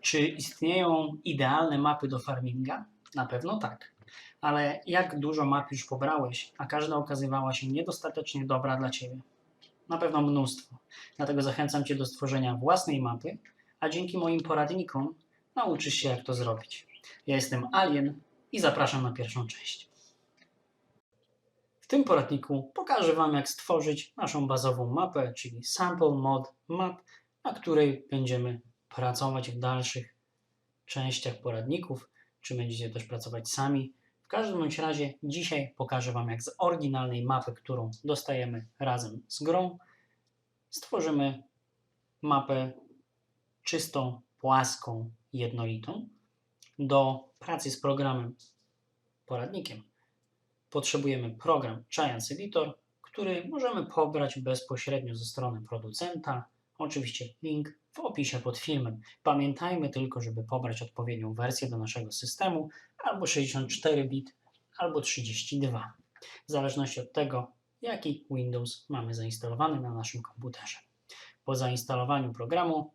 Czy istnieją idealne mapy do farminga? Na pewno tak. Ale jak dużo map już pobrałeś, a każda okazywała się niedostatecznie dobra dla Ciebie? Na pewno mnóstwo. Dlatego zachęcam Cię do stworzenia własnej mapy, a dzięki moim poradnikom nauczysz się, jak to zrobić. Ja jestem Alien i zapraszam na pierwszą część. W tym poradniku pokażę Wam, jak stworzyć naszą bazową mapę, czyli Sample Mod Map, na której będziemy pracować w dalszych częściach poradników, czy będziecie też pracować sami. W każdym bądź razie dzisiaj pokażę Wam, jak z oryginalnej mapy, którą dostajemy razem z grą, stworzymy mapę czystą, płaską, jednolitą. Do pracy z programem poradnikiem potrzebujemy program Giants Editor, który możemy pobrać bezpośrednio ze strony producenta. Oczywiście link w opisie pod filmem. Pamiętajmy tylko, żeby pobrać odpowiednią wersję do naszego systemu albo 64 bit, albo 32, w zależności od tego, jaki Windows mamy zainstalowany na naszym komputerze. Po zainstalowaniu programu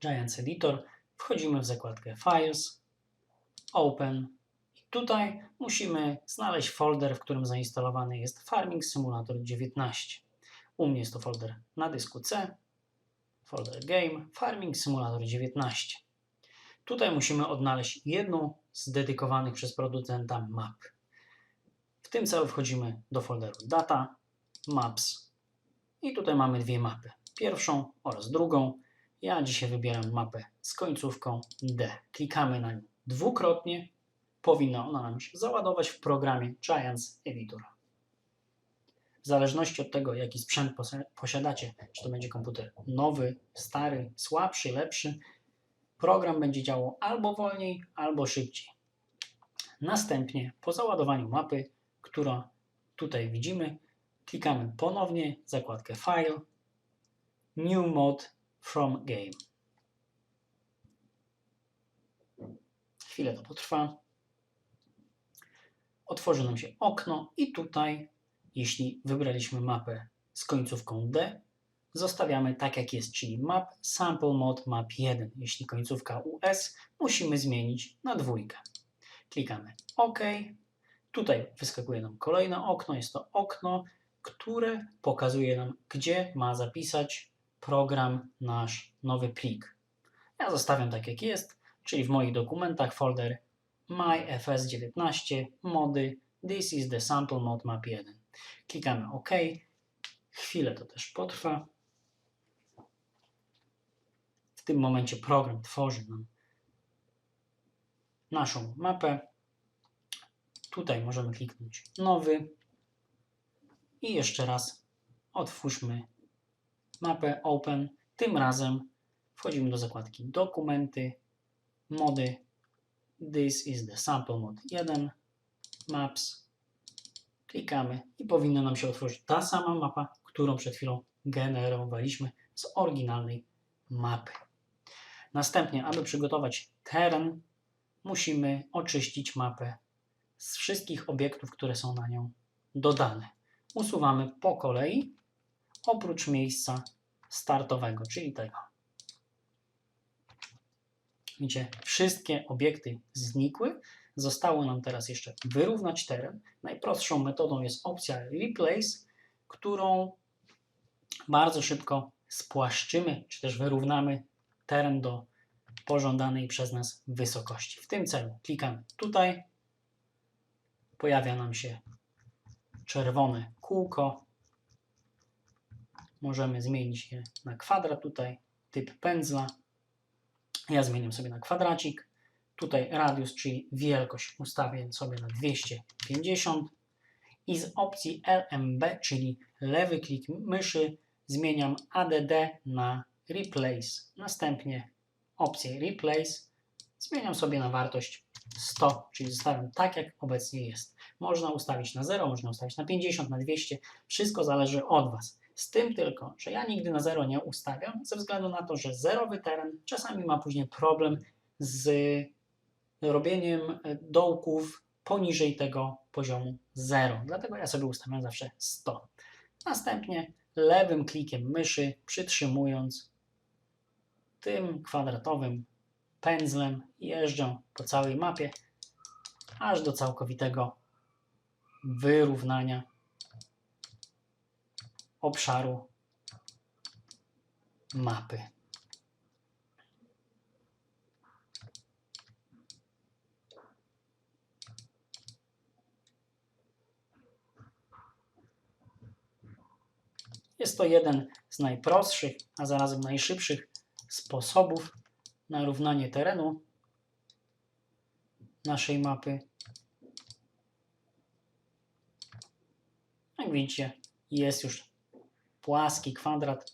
Giants Editor wchodzimy w zakładkę Files, Open i tutaj musimy znaleźć folder, w którym zainstalowany jest Farming Simulator 19. U mnie jest to folder na dysku C, folder Game, Farming Simulator 19. Tutaj musimy odnaleźć jedną z dedykowanych przez producenta map. W tym celu wchodzimy do folderu Data, Maps i tutaj mamy dwie mapy. Pierwszą oraz drugą. Ja dzisiaj wybieram mapę z końcówką D. Klikamy na nią dwukrotnie. Powinna ona nam się załadować w programie Giants Editor. W zależności od tego, jaki sprzęt posiadacie, czy to będzie komputer nowy, stary, słabszy, lepszy, program będzie działał albo wolniej, albo szybciej. Następnie po załadowaniu mapy, która tutaj widzimy, klikamy ponownie zakładkę File, New Mode from Game. Chwilę to potrwa. Otworzy nam się okno i tutaj, jeśli wybraliśmy mapę z końcówką D, zostawiamy tak jak jest, czyli map sample mod map 1. Jeśli końcówka US, musimy zmienić na dwójkę. Klikamy OK. Tutaj wyskakuje nam kolejne okno. Jest to okno, które pokazuje nam, gdzie ma zapisać program nasz nowy plik. Ja zostawiam tak jak jest, czyli w moich dokumentach folder myfs19 mody this is the sample mod map 1. Klikamy OK. Chwilę to też potrwa. W tym momencie program tworzy nam naszą mapę. Tutaj możemy kliknąć nowy i jeszcze raz otwórzmy mapę Open. Tym razem wchodzimy do zakładki Dokumenty, Mody. This is the sample mod 1, Maps. Klikamy i powinna nam się otworzyć ta sama mapa, którą przed chwilą generowaliśmy z oryginalnej mapy. Następnie, aby przygotować teren, musimy oczyścić mapę z wszystkich obiektów, które są na nią dodane. Usuwamy po kolei, oprócz miejsca startowego, czyli tego. Widzicie, wszystkie obiekty znikły. Zostało nam teraz jeszcze wyrównać teren. Najprostszą metodą jest opcja Replace, którą bardzo szybko spłaszczymy, czy też wyrównamy teren do pożądanej przez nas wysokości. W tym celu klikamy tutaj, pojawia nam się czerwone kółko. Możemy zmienić je na kwadrat tutaj, typ pędzla. Ja zmieniam sobie na kwadracik. Tutaj radius, czyli wielkość ustawię sobie na 250 i z opcji LMB, czyli lewy klik myszy, zmieniam ADD na Replace. Następnie opcję Replace zmieniam sobie na wartość 100, czyli zostawiam tak, jak obecnie jest. Można ustawić na 0, można ustawić na 50, na 200, wszystko zależy od Was. Z tym tylko, że ja nigdy na 0 nie ustawiam, ze względu na to, że zerowy teren czasami ma później problem z robieniem e, dołków poniżej tego poziomu 0. Dlatego ja sobie ustawiam zawsze 100. Następnie lewym klikiem myszy, przytrzymując tym kwadratowym pędzlem jeżdżą po całej mapie, aż do całkowitego wyrównania obszaru mapy. Jest to jeden z najprostszych, a zarazem najszybszych sposobów na równanie terenu naszej mapy. Jak widzicie, jest już płaski kwadrat.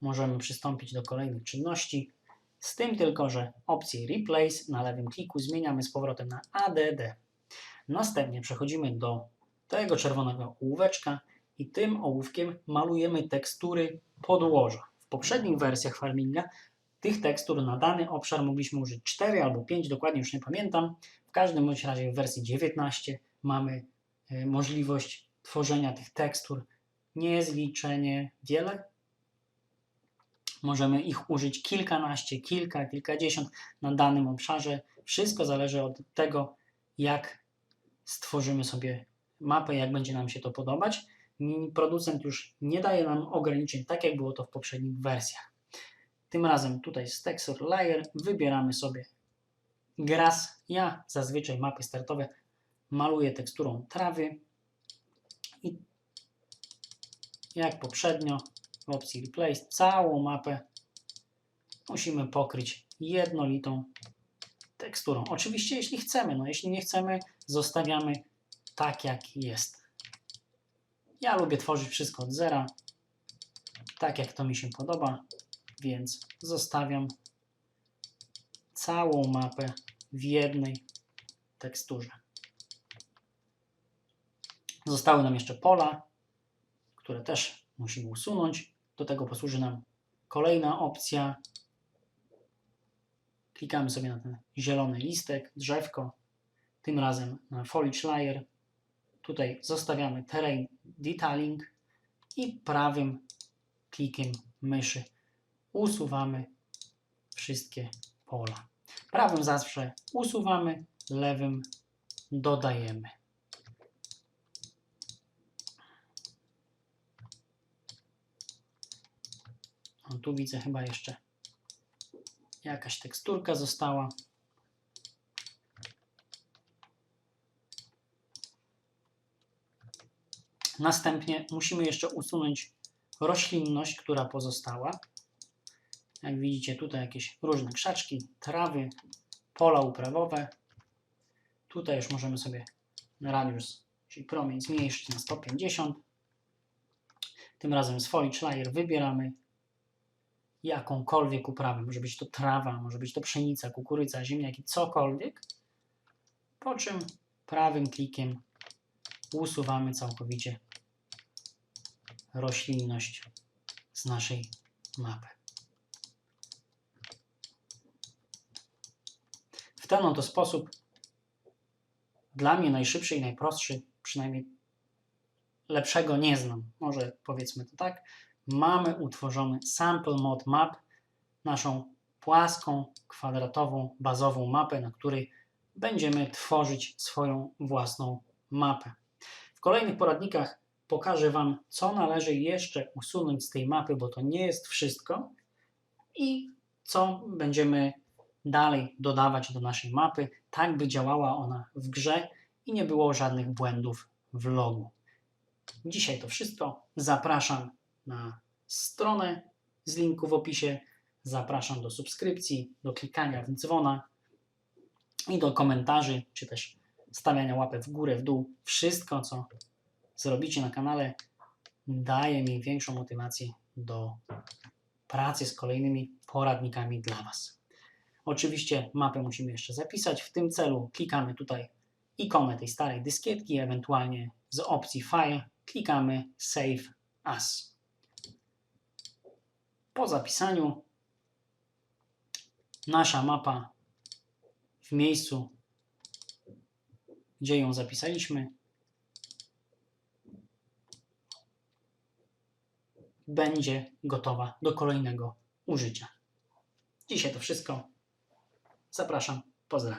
Możemy przystąpić do kolejnych czynności. Z tym tylko, że opcję Replace na lewym kliku zmieniamy z powrotem na ADD. Następnie przechodzimy do tego czerwonego ołóweczka i tym ołówkiem malujemy tekstury podłoża. W poprzednich wersjach Farminga tych tekstur na dany obszar mogliśmy użyć 4 albo 5, dokładnie już nie pamiętam. W każdym bądź razie w wersji 19 mamy y, możliwość tworzenia tych tekstur niezliczenie wiele. Możemy ich użyć kilkanaście, kilka, kilkadziesiąt na danym obszarze. Wszystko zależy od tego, jak stworzymy sobie mapę, jak będzie nam się to podobać. Producent już nie daje nam ograniczeń, tak jak było to w poprzednich wersjach. Tym razem tutaj z Texture Layer wybieramy sobie Grass. Ja zazwyczaj mapy startowe maluję teksturą trawy i jak poprzednio w opcji Replace całą mapę musimy pokryć jednolitą teksturą. Oczywiście jeśli chcemy, no jeśli nie chcemy, zostawiamy tak jak jest. Ja lubię tworzyć wszystko od zera, tak jak to mi się podoba, więc zostawiam całą mapę w jednej teksturze. Zostały nam jeszcze pola, które też musimy usunąć. Do tego posłuży nam kolejna opcja. Klikamy sobie na ten zielony listek, drzewko, tym razem na Foliage Layer. Tutaj zostawiamy Terrain Detailing i prawym klikiem myszy usuwamy wszystkie pola. Prawym zawsze usuwamy, lewym dodajemy. O, tu widzę chyba jeszcze jakaś teksturka została. Następnie musimy jeszcze usunąć roślinność, która pozostała. Jak widzicie, tutaj jakieś różne krzaczki, trawy, pola uprawowe. Tutaj już możemy sobie radius, czyli promień zmniejszyć na 150. Tym razem Foliage Layer wybieramy jakąkolwiek uprawę. Może być to trawa, może być to pszenica, kukurydza, ziemniaki, cokolwiek. Po czym prawym klikiem usuwamy całkowicie roślinność z naszej mapy. W ten oto sposób dla mnie najszybszy i najprostszy, przynajmniej lepszego nie znam, może powiedzmy to tak, mamy utworzony sample mod map, naszą płaską, kwadratową, bazową mapę, na której będziemy tworzyć swoją własną mapę. W kolejnych poradnikach pokażę Wam, co należy jeszcze usunąć z tej mapy, bo to nie jest wszystko i co będziemy dalej dodawać do naszej mapy, tak by działała ona w grze i nie było żadnych błędów w logu. Dzisiaj to wszystko. Zapraszam na stronę z linku w opisie. Zapraszam do subskrypcji, do klikania w dzwona i do komentarzy, czy też stawiania łapek w górę, w dół. Wszystko, co zrobicie na kanale, daje mi większą motywację do pracy z kolejnymi poradnikami dla Was. Oczywiście mapę musimy jeszcze zapisać. W tym celu klikamy tutaj ikonę tej starej dyskietki, ewentualnie z opcji File klikamy Save As. Po zapisaniu nasza mapa w miejscu, gdzie ją zapisaliśmy, będzie gotowa do kolejnego użycia. Dzisiaj to wszystko. Zapraszam, pozdrawiam.